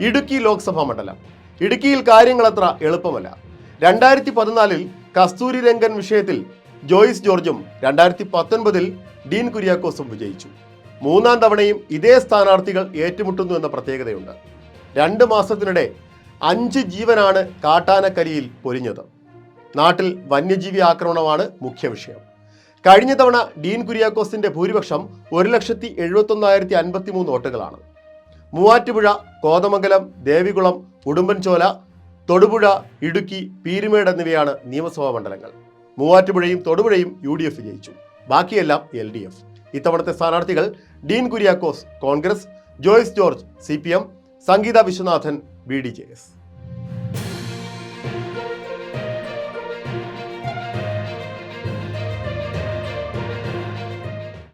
ഇടുക്കി ലോക്സഭാ മണ്ഡലം. ഇടുക്കിയിൽ കാര്യങ്ങൾ അത്ര എളുപ്പമല്ല. രണ്ടായിരത്തി പതിനാലിൽ കസ്തൂരി രംഗൻ വിഷയത്തിൽ ജോയിസ് ജോർജും രണ്ടായിരത്തി പത്തൊൻപതിൽ ഡീൻ കുര്യാക്കോസും വിജയിച്ചു. മൂന്നാം തവണയും ഇതേ സ്ഥാനാർത്ഥികൾ ഏറ്റുമുട്ടുന്നു എന്ന പ്രത്യേകതയുണ്ട്. രണ്ട് മാസത്തിനിടെ അഞ്ച് ജീവനാണ് കാട്ടാനക്കരിയിൽ പൊരിഞ്ഞത്. നാട്ടിൽ വന്യജീവി ആക്രമണമാണ് മുഖ്യ വിഷയം. കഴിഞ്ഞ തവണ ഡീൻ കുര്യാക്കോസിന്റെ ഭൂരിപക്ഷം ഒരു ലക്ഷത്തി എഴുപത്തൊന്നായിരത്തി അൻപത്തി മൂന്ന് വോട്ടുകളാണ്. മൂവാറ്റുപുഴ കോതമംഗലം ദേവികുളം ഉടുമ്പൻചോല തൊടുപുഴ ഇടുക്കി പീരുമേട് എന്നിവയാണ് നിയമസഭാ മണ്ഡലങ്ങൾ. മൂവാറ്റുപുഴയും തൊടുപുഴയും യു ഡി എഫ് ജയിച്ചു. ബാക്കിയെല്ലാം എൽ ഡി എഫ് ഇത്തവണത്തെ സ്ഥാനാർത്ഥികൾ Dean Kuriakose Congress Joyce George C P M Sangeetha Viswanathan B D J S.